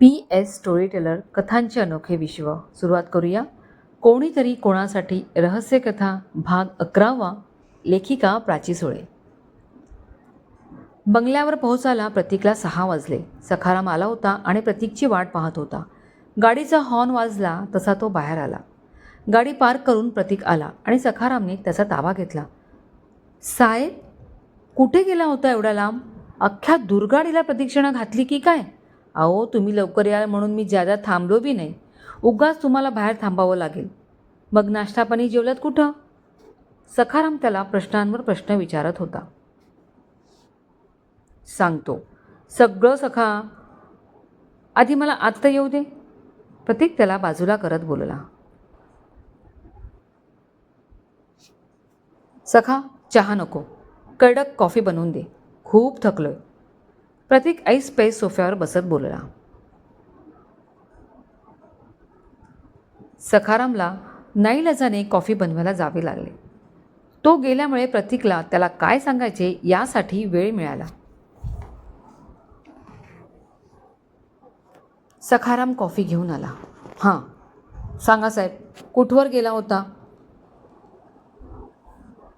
P S story teller कथांचे अनोखे विश्व. सुरुवात करूया. कोणीतरी कोणासाठी रहस्यकथा भाग अकरावा लेखिका प्राची सुळे. बंगल्यावर पोहोचायला प्रतीकला सहा वाजले. सखाराम आला होता आणि प्रतीकची वाट पाहत होता. गाडीचा हॉर्न वाजला तसा तो बाहेर आला. गाडी पार्क करून प्रतीक आला आणि सखारामने त्याचा ताबा घेतला. साहेब कुठे गेला होता एवढा लांब? अख्ख्या दुर्गाडीला प्रदक्षिणा घातली की काय? अहो तुम्ही लवकर याल म्हणून मी ज्यादा थांबलो बी नाही. उगाच तुम्हाला बाहेर थांबावं लागेल. मग नाश्तापाणी जेवलात कुठं? सखाराम त्याला प्रश्नांवर प्रश्न विचारत होता. सांगतो. सगळं सखा आधी मला आत्ता येऊ दे. प्रतीक त्याला बाजूला करत बोलला. सखा चहा नको. कडक कॉफी बनवून दे. खूप थकलोय. प्रतीक ऐस पैस सोफ्यावर बसत बोलला. सखारामला नाईलाजाने कॉफी बनवायला जावे लागले. तो गेल्यामुळे प्रतीकला त्याला काय सांगायचे यासाठी वेळ मिळाला. सखाराम कॉफी घेऊन आला. हां सांगा साहेब कुठवर गेला होता?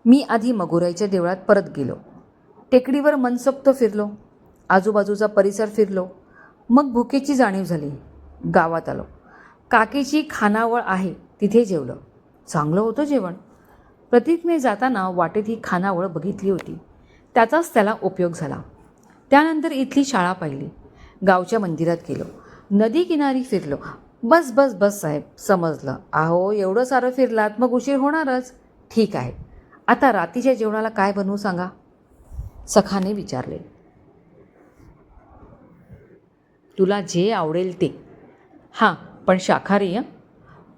मी आधी मगुराईच्या देवळात परत गेलो. टेकडीवर मनसोक्त फिरलो. आजूबाजूचा परिसर फिरलो. मग भुकेची जाणीव झाली. गावात आलो. काकेची खानावळ आहे तिथे जेवलं. चांगलं होतं जेवण. प्रतीकने जाताना वाटेत ही खानावळ बघितली होती. त्याचाच त्याला उपयोग झाला. त्यानंतर इथली शाळा पाहिली. गावच्या मंदिरात गेलो. नदी किनारी फिरलो. बस बस बस साहेब समजलं. अहो एवढं सारं फिरलात मग उशीर होणारच. ठीक आहे. आता रात्रीच्या जेवणाला काय बनवू सांगा? सखाने विचारले. तुला जे आवडेल ते. हां पण शाकाहारी हं?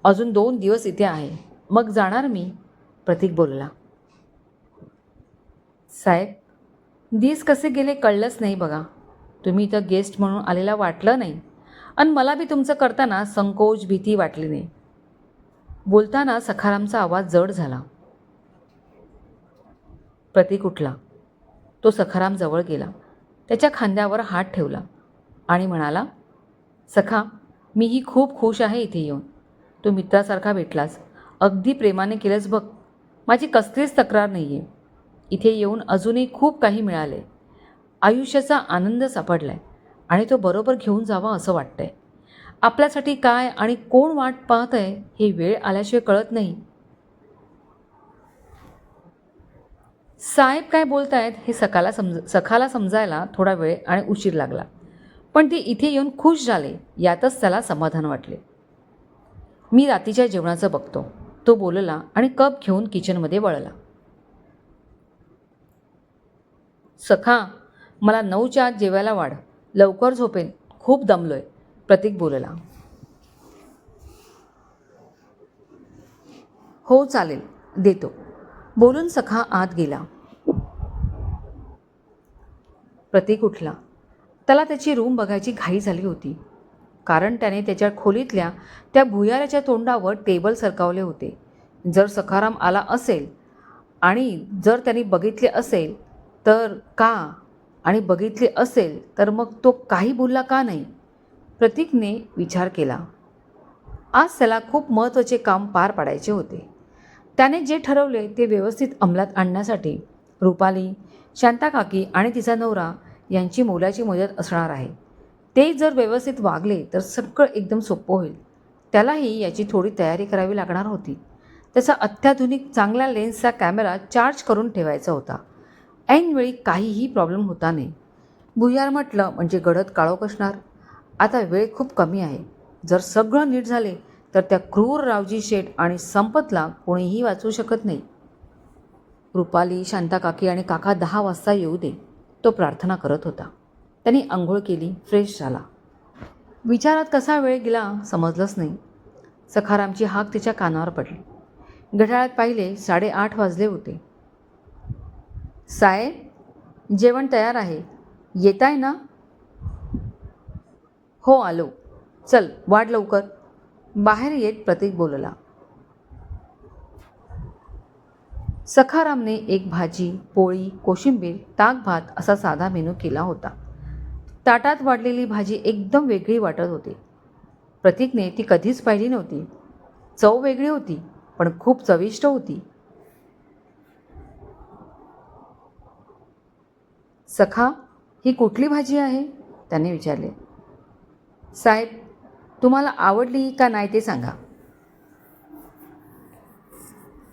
अजून दोन दिवस इथे आहे. मग जाणार मी. प्रतीक बोलला. साहेब दिस कसे गेले कळलंच नाही बघा. तुम्ही इथं गेस्ट म्हणून आलेला वाटलं नाही. आणि मला बी तुमचं करताना संकोच भीती वाटली नाही. बोलताना सखारामचा आवाज जड झाला. प्रतीक उठला. तो सखाराम जवळ गेला. त्याच्या खांद्यावर हात ठेवला. आणि म्हणाला सखा मीही खूप खुश आहे इथे येऊन. तू मित्रासारखा भेटलास. अगदी प्रेमाने केलंस बघ. माझी कसलीच तक्रार नाही आहे इथे येऊन अजूनही खूप काही मिळाले. आयुष्याचा आनंद सापडला आहे आणि तो बरोबर घेऊन जावा असं वाटतंय. आपल्यासाठी काय आणि कोण वाट पाहत आहे हे वेळ आल्याशिवाय कळत नाही. साहेब काय बोलतायत हे सकाला समज सखाला समजायला थोडा वेळ आणि उशीर लागला. पण ते इथे येऊन खुश झाले. यातच त्याला समाधान वाटले. मी रातीच्या जेवणाचं बघतो. तो बोलला आणि कप घेऊन किचनमध्ये वळला. सखा मला नऊच्या आत जेवायला वाढ. लवकर झोपेन. खूप दमलोय. प्रतीक बोलला. हो चालेल. देतो. बोलून सखा आत गेला. प्रतीक उठला. त्याला त्याची रूम बघायची घाई झाली होती. कारण त्याने त्याच्या खोलीतल्या त्या भुयाराच्या तोंडावर टेबल सरकावले होते. जर सखाराम आला असेल आणि जर त्यांनी बघितले असेल तर का? आणि बघितले असेल तर मग तो काही बोलला का नाही? प्रतीकने विचार केला. आज त्याला खूप महत्त्वाचे काम पार पाडायचे होते. त्याने जे ठरवले ते व्यवस्थित अंमलात आणण्यासाठी. रुपाली शांताकाकी आणि तिचा नवरा यांची मोलाची मदत असणार आहे. ते जर व्यवस्थित वागले तर सगळं एकदम सोपं होईल. त्यालाही याची थोडी तयारी करावी लागणार होती. त्याचा अत्याधुनिक चांगल्या लेन्सचा कॅमेरा चार्ज करून ठेवायचा होता. ऐनवेळी काहीही प्रॉब्लेम होता नाही. भुयार म्हटलं म्हणजे गडद काळोख असणार. आता वेळ खूप कमी आहे. जर सगळं नीट झाले तर त्या क्रूर रावजी शेठ आणि संपतला कोणीही वाचवू शकत नाही. रुपाली शांताकाकी आणि काका दहा वाजता येऊ दे. तो प्रार्थना करत होता. त्यांनी आंघोळ केली फ्रेश झाला. विचारात कसा वेळ गेला समजलंच नाही. सखारामची हाक तिच्या कानावर पडली. घड्याळात पाहिले साडेआठ वाजले होते. साहेब जेवण तयार आहे. येत आहे ना? हो आलो. चल वाढ लवकर. बाहेर येत प्रतीक बोलला. सखारामने एक भाजी पोळी कोशिंबीर ताक भात असा साधा मेनू केला होता. ताटात वाढलेली भाजी एकदम वेगळी वाटत होती. प्रतीकने ती कधीच पाहिली नव्हती. चव वेगळी होती पण खूप चविष्ट होती. सखा ही कुठली भाजी आहे? त्याने विचारले. साहेब तुम्हाला आवडली का नाही ते सांगा.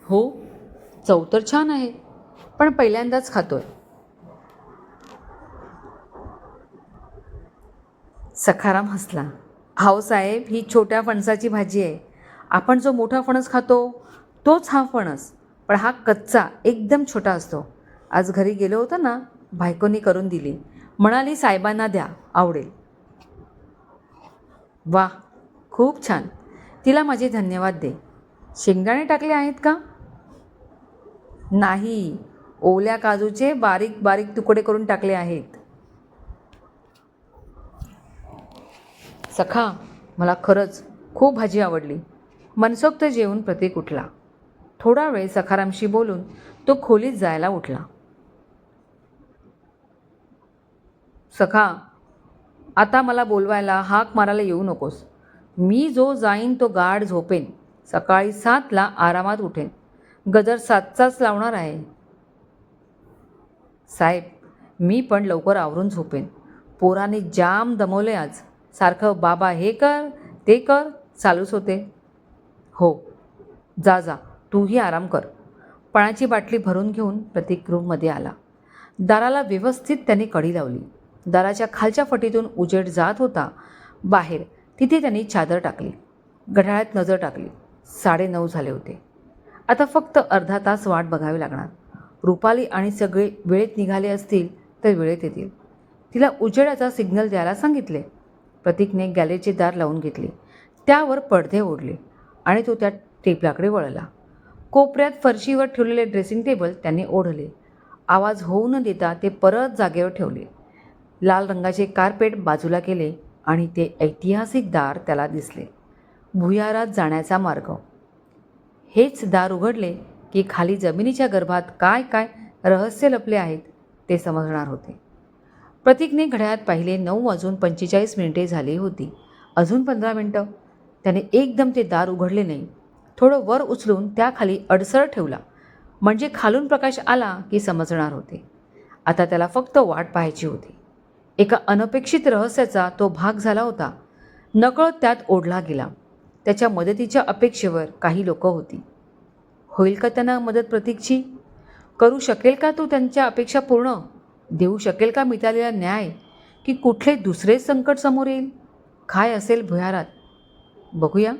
हो चव तर छान आहे पण पहिल्यांदाच खातोय. सखाराम हसला. हाव साहेब ही छोट्या फणसाची भाजी आहे. आपण जो मोठा फणस खातो तोच हा फणस पण हा कच्चा एकदम छोटा असतो. आज घरी गेलो होतो ना बायकोनी करून दिली. म्हणाली साहेबांना द्या आवडेल. वा खूप छान. तिला माझे धन्यवाद दे. शेंगदाणे टाकले आहेत का? नाही. ओल्या काजूचे बारीक बारीक तुकडे करून टाकले आहेत. सखा मला खरंच खूप भाजी आवडली. मनसोक्त जेवून प्रतीक उठला. थोडा वेळ सखारामशी बोलून तो खोलीत जायला उठला. सखा आता मला बोलवायला हाक मारायला येऊ नकोस. मी जो जाईन तो गाढ झोपेन. सकाळी सातला आरामात उठेन. गजर सातचाच लावणार आहे. साहेब मी पण लवकर आवरून झोपेन. पोराने जाम दमवले आज. सारखं बाबा हे कर ते कर चालूच होते. हो जा जा तूही आराम कर. पाण्याची बाटली भरून घेऊन प्रतीक रूममध्ये आला. दाराला व्यवस्थित त्याने कडी लावली. दाराच्या खालच्या फटीतून उजेड जात होता. बाहेर तिथे त्यांनी चादर टाकली. घड्याळ्यात नजर टाकली. साडेनऊ झाले होते. आता फक्त अर्धा तास वाट बघावी लागणार. रुपाली आणि सगळे वेळेत निघाले असतील तर वेळेत येतील. तिला उजेडाचा सिग्नल द्यायला सांगितले. प्रतीकने गॅलरीचे दार लावून घेतले. त्यावर पडदे ओढले आणि तो त्या टेबलाकडे वळला. कोपऱ्यात फरशीवर ठेवलेले ड्रेसिंग टेबल त्याने ओढले. आवाज होऊ न देता ते परत जागेवर ठेवले. लाल रंगाचे कार्पेट बाजूला केले आणि ते ऐतिहासिक दार त्याला दिसले. भुयारात जाण्याचा मार्ग. हेच दार उघडले की खाली जमिनीच्या गर्भात काय काय रहस्य लपले आहेत ते समजणार होते. प्रतीकने घड्याळात पाहिले नऊ वाजून पंचेचाळीस मिनिटे झाली होती. अजून पंधरा मिनटं. त्याने एकदम ते दार उघडले नाही. थोडं वर उचलून त्याखाली अडसर ठेवला. म्हणजे खालून प्रकाश आला की समजणार होते. आता त्याला फक्त वाट पाहायची होती. एका अनपेक्षित रहस्याचा तो भाग झाला होता. नकळत त्यात ओढला गेला. त्याच्या मदतीच्या अपेक्षेवर काही लोकं होती. होईल का त्यांना मदत प्रतीकची? करू शकेल का तो त्यांच्या अपेक्षा पूर्ण? देऊ शकेल का मिळालेला न्याय? की कुठले दुसरे संकट समोर येईल? काय असेल भुयारात? बघूया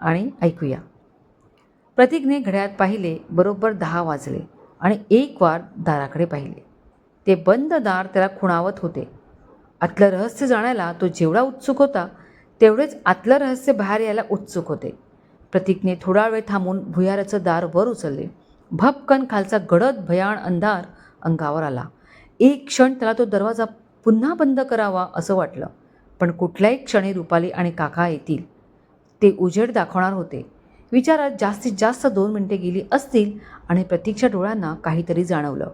आणि ऐकूया. प्रतीकने घड्यात पाहिले बरोबर दहा वाजले आणि एक वार दाराकडे पाहिले. ते बंद दार त्याला खुणावत होते. आतलं रहस्य जाणायला तो जेवढा उत्सुक होता तेवढेच आतलं रहस्य बाहेर यायला उत्सुक होते. प्रतीकने थोडा वेळ थांबून भुयाराचं दार वर उचलले. भपकन खालचा गडद भयाण अंधार अंगावर आला. एक क्षण त्याला तो दरवाजा पुन्हा बंद करावा असं वाटलं. पण कुठल्याही क्षणी रुपाली आणि काका येतील. ते उजेड दाखवणार होते. विचारात जास्तीत जास्त दोन मिनटे गेली असतील आणि प्रतीकच्या डोळ्यांना काहीतरी जाणवलं.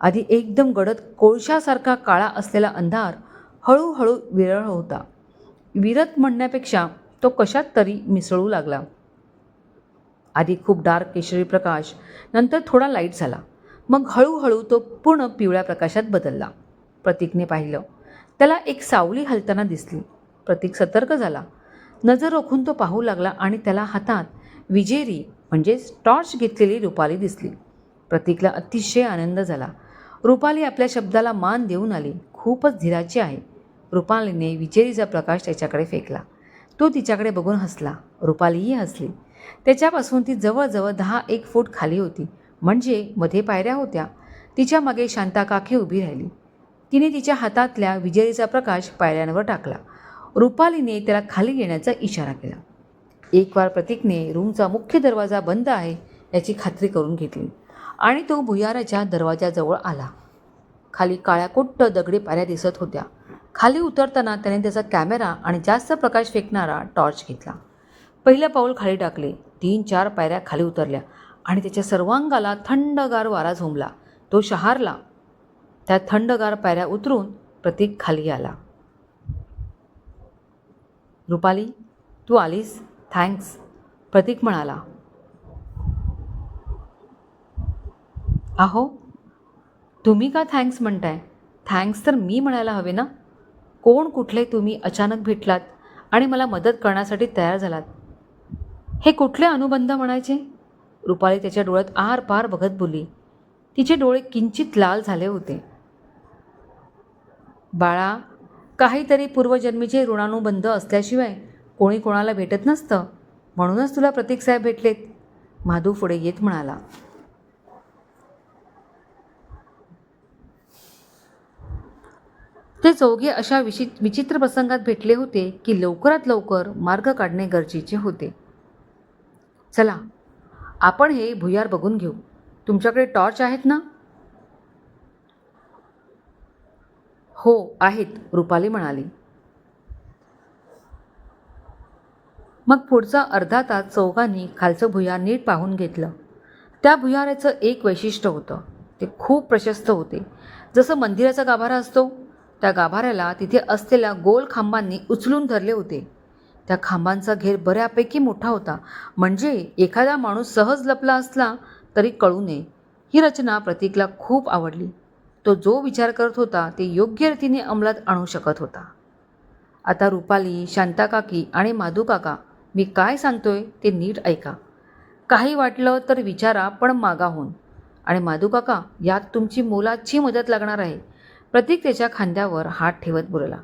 आधी एकदम गडद कोळशासारखा काळा असलेला अंधार हळूहळू विरळ होता. विरत म्हणण्यापेक्षा तो कशात तरी मिसळू लागला. आधी खूप डार्क केशरी प्रकाश नंतर थोडा लाइट झाला. मग हळूहळू तो पूर्ण पिवळ्या प्रकाशात बदलला. प्रतीकने पाहिलं त्याला एक सावली हलताना दिसली. प्रतीक सतर्क झाला. नजर रोखून तो पाहू लागला आणि त्याला हातात विजेरी म्हणजेच टॉर्च घेतलेली रुपाली दिसली. प्रतीकला अतिशय आनंद झाला. रुपाली आपल्या शब्दाला मान देऊन आली. खूपच धीराची आहे. रुपालीने विजेरीचा प्रकाश त्याच्याकडे फेकला. तो तिच्याकडे बघून हसला. रुपालीही हसली. त्याच्यापासून ती जवळजवळ दहा एक फूट खाली होती. म्हणजे मध्ये पायऱ्या होत्या. तिच्यामागे शांता काकी उभी राहिली. तिने तिच्या हातातल्या विजेरीचा प्रकाश पायऱ्यांवर टाकला. रुपालीने त्याला खाली येण्याचा इशारा केला. एक वार प्रतीकने रूमचा मुख्य दरवाजा बंद आहे याची खात्री करून घेतली आणि तो भुयाराच्या दरवाजाजवळ आला. खाली काळ्या कुट्ट दगडी पायऱ्या दिसत होत्या. खाली उतरताना त्याने त्याचा कॅमेरा आणि जास्त प्रकाश फेकणारा टॉर्च घेतला. पहिलं पाऊल खाली टाकले. तीन चार पायऱ्या खाली उतरल्या आणि त्याच्या सर्वांगाला थंडगार वारा झोंबला. तो शहारला. त्या थंडगार पायऱ्या उतरून प्रतीक खाली आला. रुपाली तू आलीस? थँक्स. प्रतीक म्हणाला. अहो तुम्ही का थँक्स म्हणताय? थँक्स तर मी म्हणायला हवे ना? कोण कुठले तुम्ही अचानक भेटलात आणि मला मदत करण्यासाठी तयार झालात? हे कुठले अनुबंध म्हणायचे? रुपाली त्याच्या डोळ्यात आर पार बघत बोलली. तिचे डोळे किंचित लाल झाले होते. बाळा काहीतरी पूर्वजन्मीचे ऋणानुबंध असल्याशिवाय कोणी कोणाला भेटत नसतं. म्हणूनच तुला प्रतीक साहेब भेटलेत. माधू पुढे येत म्हणाला. ते चौघे अशा विशि विचित्र प्रसंगात भेटले होते की लवकरात लवकर मार्ग काढणे गरजेचे होते. चला आपण हे भुयार बघून घेऊ. तुमच्याकडे टॉर्च आहेत ना? हो आहेत रुपाली म्हणाली. मग पुढचा अर्धा तास चौघांनी खालचं भुयार नीट पाहून घेतलं. त्या भुयाराचं एक वैशिष्ट्य होतं. ते खूप प्रशस्त होते. जसं मंदिराचा गाभारा असतो त्या गाभाऱ्याला तिथे असलेल्या गोल खांबांनी उचलून धरले होते. त्या खांबांचा घेर बऱ्यापैकी मोठा होता. म्हणजे एखादा माणूस सहज लपला असला तरी कळू नये. ही रचना प्रतीकला खूप आवडली. तो जो विचार करत होता ते योग्य रीतीने अंमलात आणू शकत होता. आता रुपाली शांताकाकी आणि माधुकाका मी काय सांगतोय ते नीट ऐका. काही वाटलं तर विचारा पण मागाहून. आणि माधुकाका यात तुमची मोलाची मदत लागणार आहे. प्रतीक त्याच्या खांद्यावर हात ठेवत बोलला.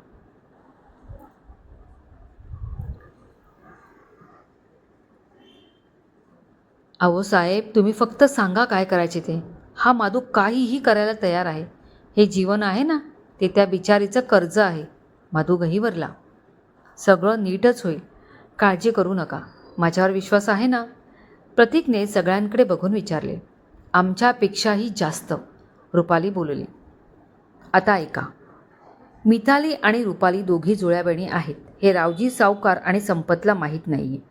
अहो साहेब तुम्ही फक्त सांगा काय करायचे ते. हा माधू काहीही करायला तयार आहे. हे जीवन आहे ना ते त्या बिचारीचं कर्ज आहे. माधू गहीवरला सगळं नीटच होईल. काळजी करू नका. माझ्यावर विश्वास आहे ना? प्रतीकने सगळ्यांकडे बघून विचारले. आमच्यापेक्षाही जास्त. रुपाली बोलली. आता ऐका. मिताली आणि रुपाली दोघी जुळ्या बहिणी आहेत. हे रावजी सावकार आणि संपतला माहीत नाही आहे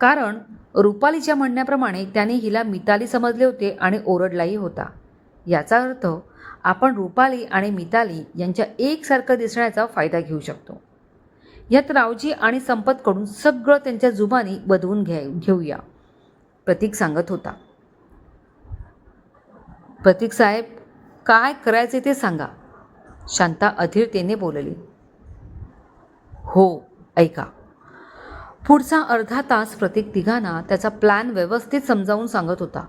कारण रुपालीच्या म्हणण्याप्रमाणे त्याने हिला मिताली समजले होते आणि ओरडलाही होता. याचा अर्थ आपण रुपाली आणि मिताली यांच्या एकसारखं दिसण्याचा फायदा घेऊ शकतो. यात रावजी आणि संपतकडून सगळं त्यांच्या जुबानी बदवून घ्या घेऊया. प्रतीक सांगत होता. प्रतीक साहेब काय करायचे ते सांगा. शांता अधीरतेने बोलली. हो ऐका. पुढचा अर्धा तास प्रतीक तिघांना त्याचा प्लॅन व्यवस्थित समजावून सांगत होता.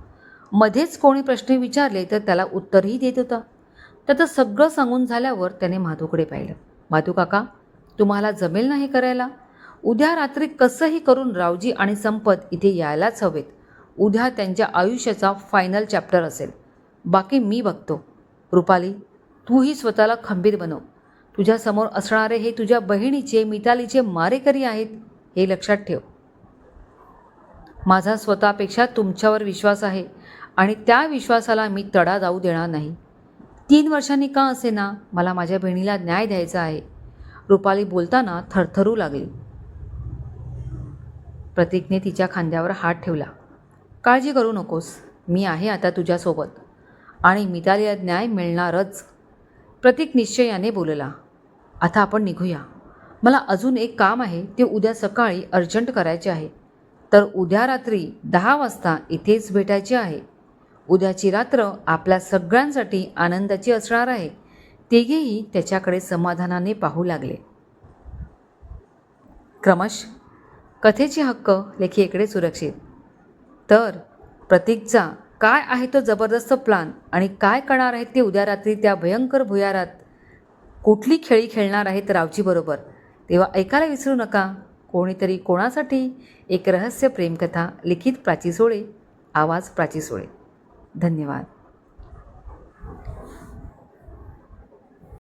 मध्येच कोणी प्रश्न विचारले तर त्याला उत्तरही देत होता. त्याचं सगळं सांगून झाल्यावर त्याने माधूकडे पाहिलं. माधू काका तुम्हाला जमेल नाही करायला? उद्या रात्री कसंही करून रावजी आणि संपत इथे यायलाच हवेत. उद्या त्यांच्या आयुष्याचा फायनल चॅप्टर असेल. बाकी मी बघतो. रुपाली तूही स्वतःला खंबीर बनव. तुझ्यासमोर असणारे हे तुझ्या बहिणीचे मितालीचे मारेकरी आहेत हे लक्षात ठेव. माझा स्वतःपेक्षा तुमच्यावर विश्वास आहे आणि त्या विश्वासाला मी तडा जाऊ देणार नाही. तीन वर्षांनी का असे ना मला माझ्या बहिणीला न्याय द्यायचा आहे? रुपाली बोलताना थरथरू लागली. प्रतीकने तिच्या खांद्यावर हात ठेवला. काळजी करू नकोस मी आहे आता तुझ्यासोबत आणि मितालीला न्याय मिळणारच. प्रतीक निश्चयाने बोलला आता आपण निघूया. मला अजून एक काम आहे ते उद्या सकाळी अर्जंट करायचे आहे. तर उद्या रात्री दहा वाजता इथेच भेटायचे आहे. उद्याची रात्र आपल्या सगळ्यांसाठी आनंदाची असणार आहे. तिघेही त्याच्याकडे समाधानाने पाहू लागले. क्रमश कथेचे हक्क लेखीकडे सुरक्षित. तर प्रतीकचा काय आहे तो जबरदस्त प्लान आणि काय करणार आहेत ते उद्या रात्री त्या भयंकर भुयारात? कुठली खेळी खेळणार आहेत रावजीबरोबर तेव्हा ऐकायला विसरू नका. कोणीतरी कोणासाठी एक रहस्य प्रेमकथा लिखित प्राची सोळे आवाज प्राची सोळे. धन्यवाद.